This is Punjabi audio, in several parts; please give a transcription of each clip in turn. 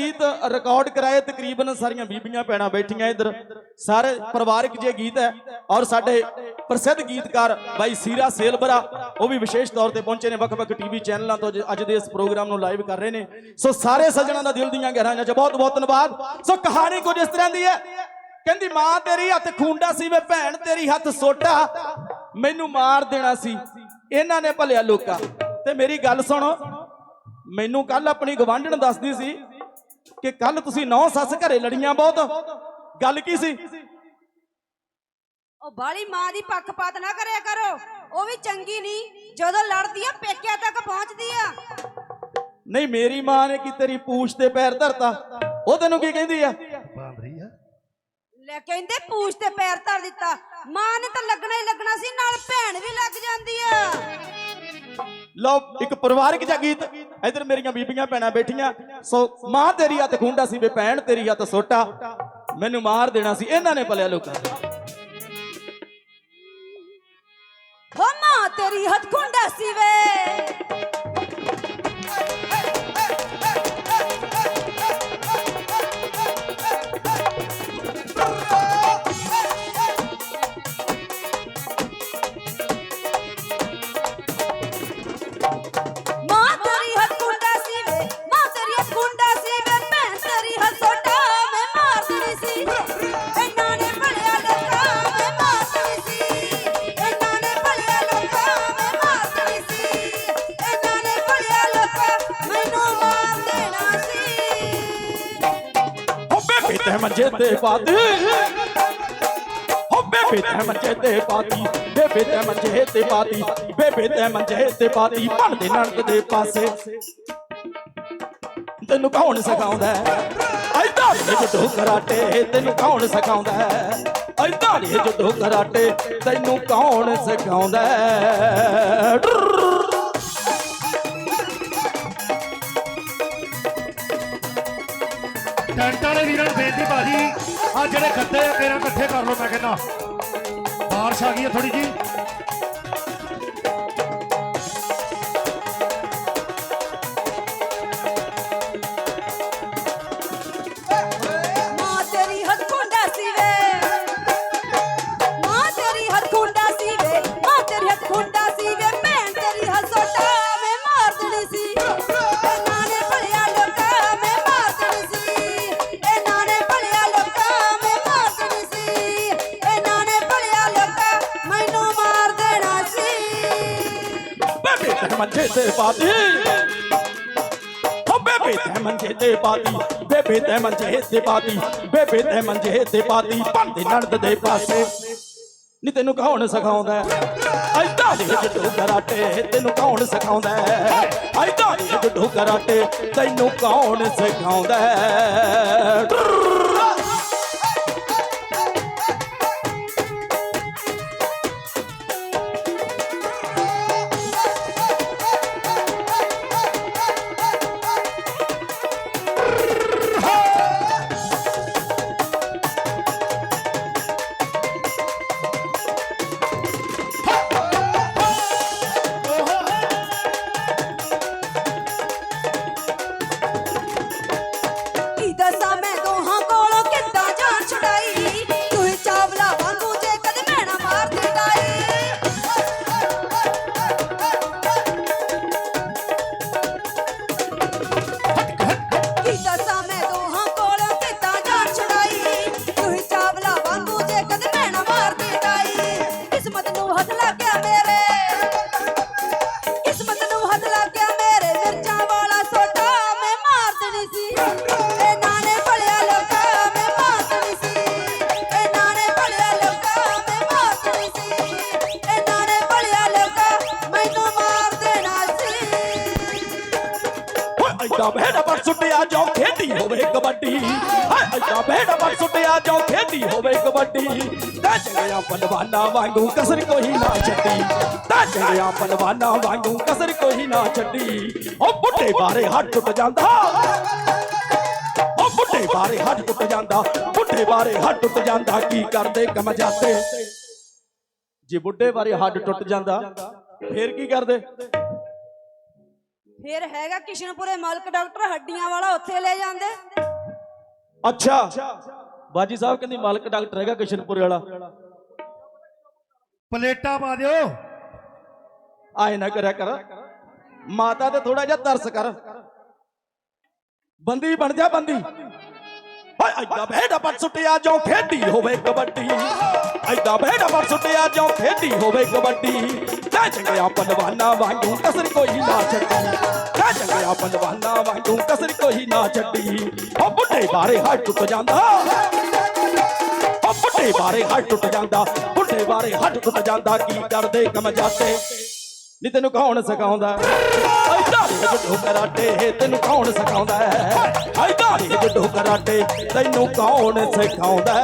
ਗੀਤ ਰਿਕਾਰਡ ਕਰਾਏ ਤਕਰੀਬਨ ਸਾਰੀਆਂ ਬੀਬੀਆਂ ਭੈਣਾਂ ਬੈਠੀਆਂ ਇੱਧਰ। ਸਾਰੇ ਪਰਿਵਾਰਕ ਜੇ ਗੀਤ ਹੈ ਔਰ ਸਾਡੇ ਪ੍ਰਸਿੱਧ ਗੀਤਕਾਰ ਬਾਈ ਸੀਰਾ ਸੇਲਬਰਾ, ਉਹ ਵੀ ਵਿਸ਼ੇਸ਼ ਤੌਰ ਤੇ ਪਹੁੰਚੇ ਨੇ ਵੱਖ-ਵੱਖ ਟੀਵੀ ਚੈਨਲਾਂ ਤੋਂ ਅੱਜ- ਦੇ ਇਸ ਪ੍ਰੋਗਰਾਮ ਨੂੰ ਲਾਈਵ ਕਰ ਰਹੇ ਨੇ। ਸੋ ਸਾਰੇ ਸੱਜਣਾਂ ਦਾ ਦਿਲ ਦੀਆਂ ਗਹਿਰਾਈਆਂ 'ਚ ਬਹੁਤ-ਬਹੁਤ ਧੰਨਵਾਦ। ਸੋ ਕਹਾਣੀ ਕੁਝ ਇਸ ਤਰ੍ਹਾਂ ਦੀ ਹੈ। ਕਹਿੰਦੀ, ਮਾਂ ਤੇਰੀ ਹੱਥ ਖੁੰਡਾ ਸੀ ਵੇ, ਭੈਣ ਤੇਰੀ ਹੱਥ ਸੋਟਾ। ਮੈਨੂੰ ਮਾਰ ਦੇਣਾ ਸੀ। ਇਹਨਾਂ ਨੇ ਭਲਿਆ ਲੋਕਾਂ। ਤੇ ਮੇਰੀ ਗੱਲ ਸੁਣੋ। ਮੈਨੂੰ ਕੱਲ ਆਪਣੀ ਗਵਾਂਢਣ ਦੱਸਦੀ ਸੀ ਕਿ ਕੱਲ ਤੁਸੀਂ ਨੌ ਸੱਸ ਘਰੇ ਲੜੀਆਂ ਬਹੁਤ। ਗੱਲ ਕੀ ਸੀ? ਉਹ ਬਾਲੀ ਮਾਂ ਦੀ ਪੱਖਪਾਤ ਨਾ ਕਰਿਆ ਕਰੋ। ਉਹ ਵੀ ਚੰਗੀ ਨਹੀਂ ਜਦੋਂ ਲੜਦੀ ਆ ਪੇਕਿਆਂ ਤੱਕ ਪਹੁੰਚਦੀ ਆ। ਨਹੀਂ ਮੇਰੀ ਮਾਂ ਨੇ ਕੀ ਤੇਰੀ ਪੂਛ ਤੇ ਪੈਰ ਧਰਤਾ? ਉਹ ਤੈਨੂੰ ਕੀ ਕਹਿੰਦੀ ਆ? ਬਾਂਦਰੀ ਆ। ਲੈ ਕਹਿੰਦੇ ਪੂਛ ਤੇ ਪੈਰ ਧਰ ਦਿੱਤਾ। ਮਾਂ ਨੇ ਤਾਂ ਲੱਗਣਾ ਹੀ ਲੱਗਣਾ ਸੀ ਨਾਲ ਭੈਣ ਵੀ ਲੱਗ ਜਾਂਦੀ ਆ। ਲਓ ਇੱਕ ਪਰਿਵਾਰਕ ਜਿਹਾ ਗੀਤ। ਇਧਰ ਮੇਰੀਆਂ ਬੀਬੀਆਂ ਭੈਣਾਂ ਬੈਠੀਆਂ। ਸੋ ਮਾਂ ਤੇਰੀ ਹੱਥ ਖੁੰਡਾ ਸੀ, ਵੇ ਭੈਣ ਤੇਰੀ ਹੱਥ ਸੋਟਾ ਮੈਨੂੰ ਮਾਰ ਦੇਣਾ ਸੀ, ਇਹਨਾਂ ਨੇ ਭਲਿਆ ਲੋਕਾਂ ਨੇ। ਹੋ ਮਾਂ ਤੇਰੀ ਹੱਥ ਖੁੰਡਾ ਸੀ ਵੇ ਬੇਬੇ ਤੇ ਪਾਤੀ ਹੋ ਬੇਬੇ ਤੇ ਮੰਜੇ ਤੇ ਪਾਤੀ ਬੇਬੇ ਤੇ ਮੰਜੇ ਤੇ ਪਾਤੀ ਬੇਬੇ ਤੇ ਮੰਜੇ ਤੇ ਪਾਤੀ ਬਣਦੇ ਨਣਦ ਦੇ ਪਾਸੇ। ਤੈਨੂੰ ਕੌਣ ਸਿਖਾਉਂਦਾ ਐਦਾਂ ਦੇ ਕਰਾਟੇ, ਤੈਨੂੰ ਕੌਣ ਸਿਖਾਉਂਦਾ ਐਦਾਂ ਦੇ ਜੁੱਡੋ ਕਰਾਟੇ, ਤੈਨੂੰ ਕੌਣ ਸਿਖਾਉਂਦਾ ਜਿਹੜੇ ਖੱਤੇ ਆ ਕੇਰਾਂ ਇਕੱਠੇ ਕਰ ਲਓ, ਮੈਂ ਕਹਿੰਦਾ। ਬਾਰਿਸ਼ ਆ ਗਈ ਹੈ ਥੋੜੀ ਜੀ ਤੇ ਮੰਜੇ ਤੇ ਪਾਤੀ ਹੋ ਬੇਬੇ ਤੇ ਮੰਜੇ ਤੇ ਪਾਤੀ ਬੇਬੇ ਤੇ ਮੰਜੇ ਤੇ ਪਾਤੀ ਨਣਦ ਦੇ ਪਾਸੇ। ਨੀ ਤੈਨੂੰ ਕੌਣ ਸਿਖਾਉਂਦਾ? ਐਦਾਂ ਦੇ ਜੱਟੂ ਕਰਾਟੇ ਤੈਨੂੰ ਕੌਣ ਸਿਖਾਉਂਦਾ? ਐਦਾਂ ਦੇ ਜੱਟੂ ਕਰਾਟੇ ਤੈਨੂੰ ਕੌਣ ਸਿਖਾਉਂਦਾ? ਕਬੱਡੀ ਹਾਏ ਐਡਾ ਸੁੱਟਿਆ, ਜੋ ਖੇਡੀ ਹੋਵੇ ਕਬੱਡੀ। ਤਾਂ ਚੰਗਿਆ ਪਲਵਾਨਾ ਵਾਂਗੂ ਕਸਰ ਕੋਈ ਨਾ ਛੱਡੀ। ਤਾਂ ਚੰਗਿਆ ਪਲਵਾਨਾ ਵਾਂਗੂ ਕਸਰ ਕੋਈ ਨਾ ਛੱਡੀ। ਉਹ ਬੁੱਢੇ ਬਾਰੇ ਹੱਥ ਟੁੱਟ ਜਾਂਦਾ। ਉਹ ਬੁੱਢੇ ਬਾਰੇ ਹੱਥ ਟੁੱਟ ਜਾਂਦਾ। ਬੁੱਢੇ ਬਾਰੇ ਹੱਥ ਟੁੱਟ ਜਾਂਦਾ। ਕੀ ਕਰਦੇ ਕਮ ਜਾਂਦੇ? ਜੇ ਬੁੱਢੇ ਬਾਰੇ ਹੱਡ ਟੁੱਟ ਜਾਂਦਾ, ਫੇਰ ਕੀ ਕਰਦੇ? ਫੇਰ ਹੈਗਾ ਕਿਸ਼ਨਪੁਰੇ ਮਾਲਕ ਡਾਕਟਰ ਹੱਡੀਆਂ ਵਾਲਾ, ਉੱਥੇ ਲੈ ਜਾਂਦੇ। ਅੱਛਾ। ਬਾਜੀ ਸਾਹਿਬ ਕਹਿੰਦੀ ਮਾਲਕ ਡਾਕਟਰ ਹੈਗਾ ਕਿਸ਼ਨਪੁਰ ਵਾਲਾ। ਪਲੇਟਾਂ ਪਾ ਦਿਓ। ਆਏ ਨਾ ਕਰਿਆ ਕਰ। ਮਾਤਾ ਤੇ ਥੋੜਾ ਜਿਹਾ ਤਰਸ ਕਰ। ਬੰਦੀ ਬਣ ਜਾ ਬੰਦੀ। ਹਾਏ ਐਡਾ ਬੇੜਾ ਪਰ ਸੁੱਟਿਆ ਜੋ ਖੇਡੀ ਹੋਵੇ ਕਬੱਡੀ। ਐਡਾ ਬੇੜਾ ਪਰ ਸੁੱਟਿਆ ਜੋ ਖੇਡੀ ਹੋਵੇ ਕਬੱਡੀ। ਲੈ ਚੰਗਿਆ ਪਲਵਾਨਾ ਵਾਂਗੂ ਕਸਰ ਕੋਈ ਨਾ ਛੱਡੀ। ਲੈ ਚੰਗਿਆ ਪਲਵਾਨਾ ਵਾਂਗੂ ਕਸਰ ਕੋਈ ਨਾ ਛੱਡੀ। ਉਹ ਬੁੱਢੇ ਬਾਰੇ ਹੱਟ ਟੁੱਟ ਜਾਂਦਾ। ਉਹ ਬੁੱਢੇ ਬਾਰੇ ਹੱਟ ਟੁੱਟ ਜਾਂਦਾ। ਬੁੱਢੇ ਬਾਰੇ ਹੱਟ ਟੁੱਟ ਜਾਂਦਾ। ਕੀ ਕਰਦੇ ਕਮ ਜਾਤੇ? ਨੀ ਤੈਨੂੰ ਕੌਣ ਸਿਖਾਉਂਦਾ? ਐਦਾਂ ਦੇ ਜੱਡੋ ਕਰਾਟੇ ਤੈਨੂੰ ਕੌਣ ਸਿਖਾਉਂਦਾ? ਐਦਾਂ ਦੇ ਜੱਡੋ ਕਰਾਟੇ ਤੈਨੂੰ ਕੌਣ ਸਿਖਾਉਂਦਾ?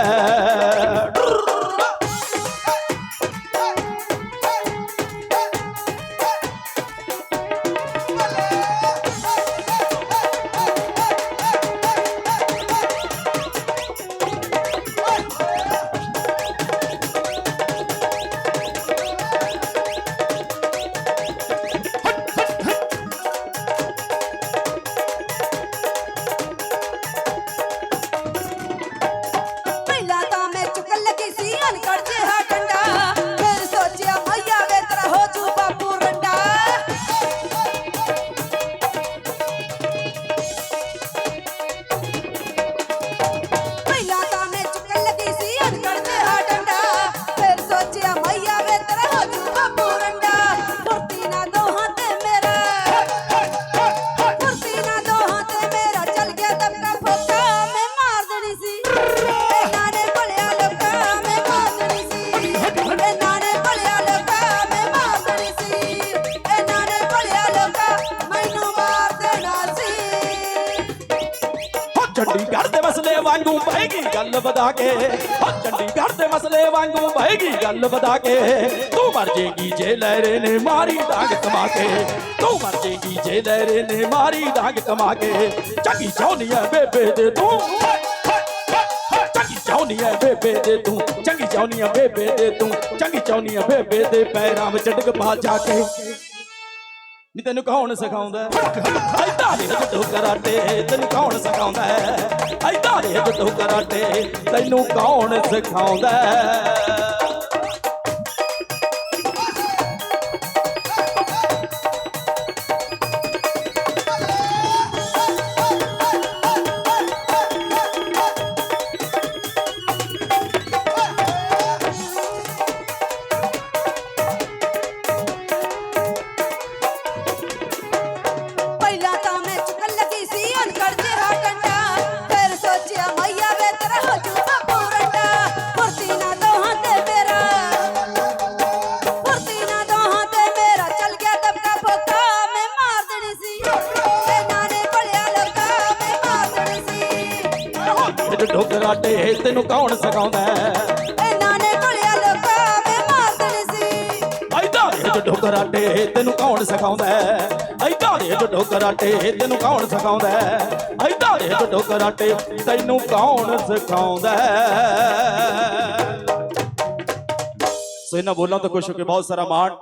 ਵਾਂਗੂ ਬਹਿਗੀ ਗੱਲ ਵਧਾ ਕੇ ਹੋ ਚੰਡੀਗੜ੍ਹ ਦੇ ਮਸਲੇ ਵਾਂਗੂ ਬਹਿਗੀ ਗੱਲ ਵਧਾ ਕੇ। ਤੂੰ ਮਰ ਜੇਗੀ ਜੇ ਲਹਿਰੇ ਨੇ ਮਾਰੀ ਡਾਂਗ ਕਮਾ ਕੇ। ਤੂੰ ਮਰ ਜੇਗੀ ਜੇ ਲਹਿਰੇ ਨੇ ਮਾਰੀ ਡਾਂਗ ਕਮਾ ਕੇ। ਚੰਗੀ ਚਾਹੁੰਦੀ ਐ ਬੇਬੇ ਦੇ ਤੂੰ। ਚੰਗੀ ਚਾਹੁੰਦੀ ਐ ਬੇਬੇ ਦੇ ਤੂੰ। ਚੰਗੀ ਚਾਹੁੰਦੀ ਐ ਬੇਬੇ ਦੇ ਤੂੰ। ਚੰਗੀ ਚਾਹੁੰਦੀ ਐ ਬੇਬੇ ਦੇ ਪੈਰਾਂ ਵਿੱਚ ਡਿੱਗ ਪਾ ਜਾ ਕੇ। ਨੀ ਤੈਨੂੰ ਕੌਣ ਸਿਖਾਉਂਦਾ? ਐਦਾਂ ਦੇ ਜੱਟੋ ਕਰਾਟੇ, ਤੈਨੂੰ ਕੌਣ ਸਿਖਾਉਂਦਾ? ਐਦਾਂ ਦੇ ਜੱਟੋ ਕਰਾਟੇ, ਤੈਨੂੰ ਕੌਣ ਸਿਖਾਉਂਦਾ? ਕਰਾਟੇ ਤੈਨੂੰ ਕੌਣ ਸਿਖਾਉਂਦਾ? ਇਹਨਾਂ ਨੇ ਭਲਿਆ ਲੋਕਾ ਮੈਂ ਮਾਰ ਦੇਣੀ ਸੀ। ਐਦਾਂ ਦੇ ਜੱਟੋ ਕਰਾਟੇ ਤੈਨੂੰ ਕੌਣ ਸਿਖਾਉਂਦਾ? ਐਦਾਂ ਦੇ ਜੱਟੋ ਕਰਾਟੇ ਤੈਨੂੰ ਕੌਣ ਸਿਖਾਉਂਦਾ? ਐਦਾਂ ਦੇ ਜੱਟੋ ਕਰਾਟੇ ਤੈਨੂੰ ਕੌਣ ਸਿਖਾਉਂਦਾ? ਸੋ ਇਹਨਾਂ ਬੋਲਾਂ ਤੋਂ ਖੁਸ਼ ਹੋ ਕੇ ਬਹੁਤ ਸਾਰਾ ਮਾਣ।